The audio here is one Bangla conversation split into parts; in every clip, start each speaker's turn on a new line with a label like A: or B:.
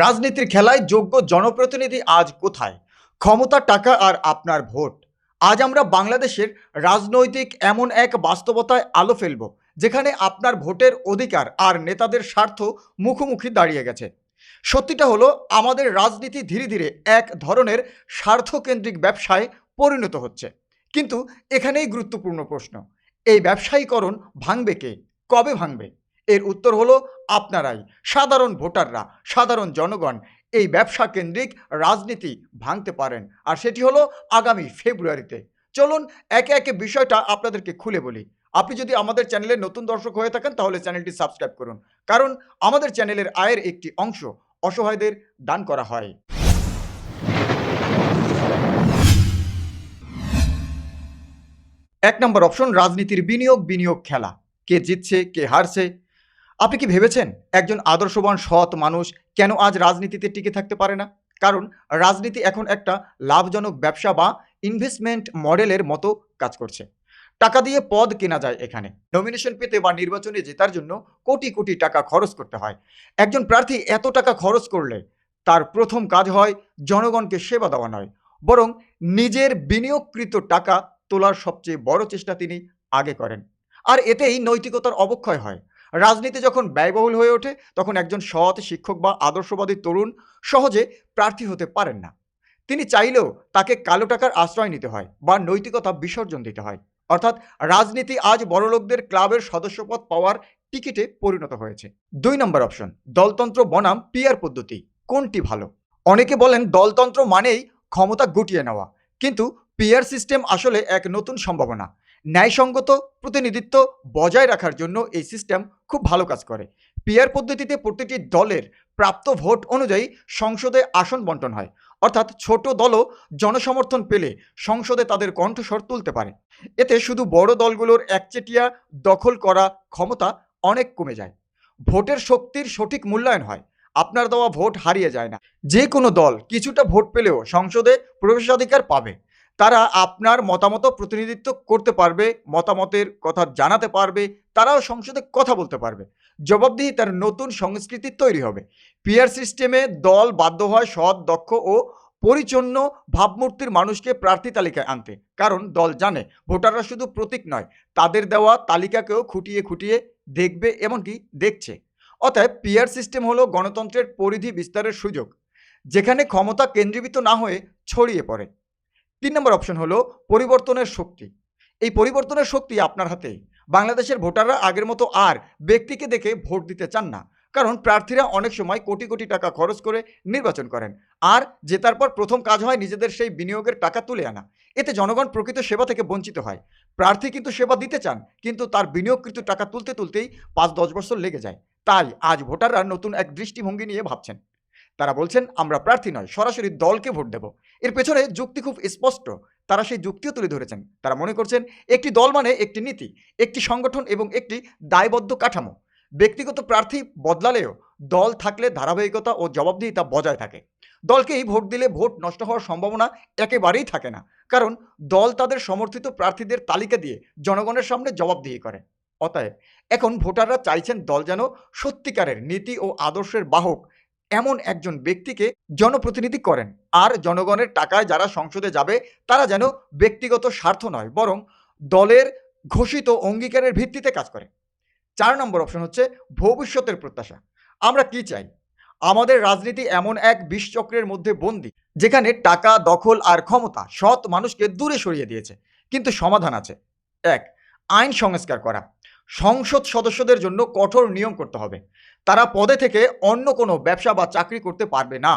A: রাজনীতির খেলায় যোগ্য জনপ্রতিনিধি আজ কোথায়? ক্ষমতা, টাকা আর আপনার ভোট। আজ আমরা বাংলাদেশের রাজনৈতিক এমন এক বাস্তবতায় আলো ফেলব, যেখানে আপনার ভোটের অধিকার আর নেতাদের স্বার্থ মুখোমুখি দাঁড়িয়ে গেছে। সত্যিটা হলো, আমাদের রাজনীতি ধীরে ধীরে এক ধরনের স্বার্থকেন্দ্রিক ব্যবসায় পরিণত হচ্ছে। কিন্তু এখানেই গুরুত্বপূর্ণ প্রশ্ন, এই ব্যবসায়ীকরণ ভাঙবে কে? কবে ভাঙবে? এর উত্তর হলো আপনারাই। সাধারণ ভোটাররা, সাধারণ জনগণ এই ব্যবসা কেন্দ্রিক রাজনীতি ভাঙতে পারেন। আর সেটি হলো আগামী ফেব্রুয়ারিতে। চলুন একে একে বিষয়টা আপনাদেরকে খুলে বলি। আপনি যদি আমাদের চ্যানেলের নতুন দর্শক হয়ে থাকেন, তাহলে চ্যানেলটি সাবস্ক্রাইব করুন। কারণ আমাদের চ্যানেলের আয়ের একটি অংশ অসহায়দের দান করা হয়। এক নম্বর অপশন, রাজনীতির বিনিয়োগ বিনিয়োগ খেলা। কে জিতছে, কে হারছে আপনি কি ভেবেছেন একজন আদর্শবান, সৎ মানুষ কেন আজ রাজনীতিতে টিকে থাকতে পারে না? কারণ রাজনীতি এখন একটা লাভজনক ব্যবসা বা ইনভেস্টমেন্ট মডেলের মতো কাজ করছে। টাকা দিয়ে পদ কেনা যায় এখানে। নমিনেশন পেতে বা নির্বাচনে জেতার জন্য কোটি কোটি টাকা খরচ করতে হয়। একজন প্রার্থী এত টাকা খরচ করলে তার প্রথম কাজ হয় জনগণকে সেবা দেওয়া নয়, বরং নিজের বিনিয়োগকৃত টাকা তোলার সবচেয়ে বড় চেষ্টা তিনি আগে করেন। আর এতেই নৈতিকতার অবক্ষয় হয়। রাজনীতি যখন ব্যয়বহুল হয়ে ওঠে, তখন একজন সৎ শিক্ষক বা আদর্শবাদী তরুণ সহজে প্রার্থী হতে পারেন না। তিনি চাইলেও তাকে কালো টাকার আশ্রয় নিতে হয় বা নৈতিকতা বিসর্জন দিতে হয়। অর্থাৎ রাজনীতি আজ বড়লোকদের ক্লাবের সদস্যপদ পাওয়ার টিকিটে পরিণত হয়েছে। দুই নম্বর অপশন, দলতন্ত্র বনাম পিয়ার পদ্ধতি, কোনটি ভালো? অনেকে বলেন দলতন্ত্র মানেই ক্ষমতা গুটিয়ে নেওয়া, কিন্তু পিয়ার সিস্টেম আসলে এক নতুন সম্ভাবনা। ন্যায়সঙ্গত প্রতিনিধিত্ব বজায় রাখার জন্য এই সিস্টেম খুব ভালো কাজ করে। পিয়ার পদ্ধতিতে প্রতিটি দলের প্রাপ্ত ভোট অনুযায়ী সংসদে আসন বন্টন হয়। অর্থাৎ ছোট দলও জনসমর্থন পেলে সংসদে তাদের কণ্ঠস্বর তুলতে পারে। এতে শুধু বড় দলগুলোর একচেটিয়া দখল করা ক্ষমতা অনেক কমে যায়। ভোটের শক্তির সঠিক মূল্যায়ন হয়। আপনার দেওয়া ভোট হারিয়ে যায় না। যে কোনো দল কিছুটা ভোট পেলেও সংসদে প্রবেশাধিকার পাবে। তারা আপনার মতামত প্রতিনিধিত্ব করতে পারবে, মতামতের কথা জানাতে পারবে, তারাও সংসদে কথা বলতে পারবে। জবাবদিহি তার নতুন সংস্কৃতি তৈরি হবে। পিয়ার সিস্টেমে দল বাধ্য হয় সৎ, দক্ষ ও পরিচ্ছন্ন ভাবমূর্তির মানুষকে প্রার্থী তালিকায় আনতে। কারণ দল জানে, ভোটাররা শুধু প্রতীক নয়, তাদের দেওয়া তালিকাকেও খুঁটিয়ে খুঁটিয়ে দেখবে এমনকি দেখছে। অতএব পিয়ার সিস্টেম হলো গণতন্ত্রের পরিধি বিস্তারের সুযোগ, যেখানে ক্ষমতা কেন্দ্রীভূত না হয়ে ছড়িয়ে পড়ে। তিন নম্বর অপশন হলো পরিবর্তনের শক্তি। এই পরিবর্তনের শক্তি আপনার হাতে। বাংলাদেশের ভোটাররা আগের মতো আর ব্যক্তিকে দেখে ভোট দিতে চান না। কারণ প্রার্থীরা অনেক সময় কোটি কোটি টাকা খরচ করে নির্বাচন করেন। আর জেতার পর প্রথম কাজ হয় নিজেদের সেই বিনিয়োগের টাকা তুলে আনা। এতে জনগণ প্রকৃত সেবা থেকে বঞ্চিত হয়। প্রার্থী কিন্তু সেবা দিতে চান, কিন্তু তার বিনিয়োগকৃত টাকা তুলতে তুলতেই পাঁচ দশ বছর লেগে যায়। তাই আজ ভোটাররা নতুন এক দৃষ্টিভঙ্গি নিয়ে ভাবছেন। তারা বলছেন, আমরা প্রার্থী নয়, সরাসরি দলকে ভোট দেব। এর পেছনে যুক্তি খুব স্পষ্ট। তারা সেই যুক্তিও তুলে ধরেছেন। তারা মনে করছেন, একটি দল মানে একটি নীতি, একটি সংগঠন এবং একটি দায়বদ্ধ কাঠামো। ব্যক্তিগত প্রার্থী বদলালেও দল থাকলে ধারাবাহিকতা ও জবাবদিহিতা বজায় থাকে। দলকেই ভোট দিলে ভোট নষ্ট হওয়ার সম্ভাবনা একেবারেই থাকে না। কারণ দল তাদের সমর্থিত প্রার্থীদের তালিকা দিয়ে জনগণের সামনে জবাবদিহি করে। অতএব এখন ভোটাররা চাইছেন দল যেন সত্যিকারের নীতি ও আদর্শের বাহক এমন একজন ব্যক্তিকে জনপ্রতিনিধি করেন। আর জনগণের টাকায় যারা সংসদে যাবে, তারা যেন ব্যক্তিগত স্বার্থ নয়, বরং দলের ঘোষিত অঙ্গীকারের ভিত্তিতে কাজ করে। চার নম্বর অপশন হচ্ছে ভবিষ্যতের প্রত্যাশা। আমরা কি চাই? আমাদের রাজনীতি এমন এক বিষচক্রের মধ্যে বন্দি, যেখানে টাকা, দখল আর ক্ষমতা সৎ মানুষকে দূরে সরিয়ে দিয়েছে। কিন্তু সমাধান আছে। এক, আইন সংস্কার করা। সংসদ সদস্যদের জন্য কঠোর নিয়ম করতে হবে। তারা পদে থেকে অন্য কোনো ব্যবসা বা চাকরি করতে পারবে না।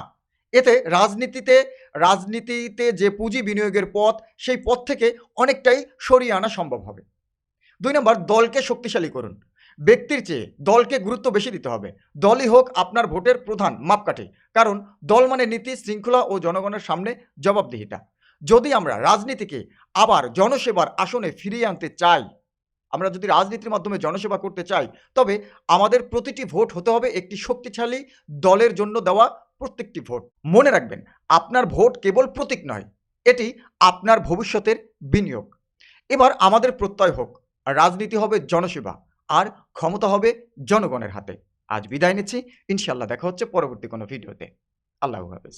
A: এতে রাজনীতিতে রাজনীতিতে যে পুঁজি বিনিয়োগের পথ, সেই পথ থেকে অনেকটাই সরিয়ে আনা সম্ভব হবে। দুই নম্বর, দলকে শক্তিশালী করুন। ব্যক্তির চেয়ে দলকে গুরুত্ব বেশি দিতে হবে। দলই হোক আপনার ভোটের প্রধান মাপকাঠি, কারণ দল মানে নীতি, শৃঙ্খলা ও জনগণের সামনে জবাবদিহিতা। যদি আমরা রাজনীতিকে আবার জনসেবার আসনে ফিরিয়ে আনতে চাই আমরা যদি রাজনীতির মাধ্যমে জনসেবা করতে চাই, তবে আমাদের প্রতিটি ভোট হতে হবে একটি শক্তিশালী দলের জন্য দেওয়া প্রত্যেকটি ভোট। মনে রাখবেন, আপনার ভোট কেবল প্রতীক নয়, এটি আপনার ভবিষ্যতের বিনিয়োগ। এবার আমাদের প্রত্যয় হোক, রাজনীতি হবে জনসেবা, আর ক্ষমতা হবে জনগণের হাতে। আজ বিদায় নিচ্ছি ইনশাল্লাহ দেখা হচ্ছে পরবর্তী কোনো ভিডিওতে। আল্লাহ হাফেজ।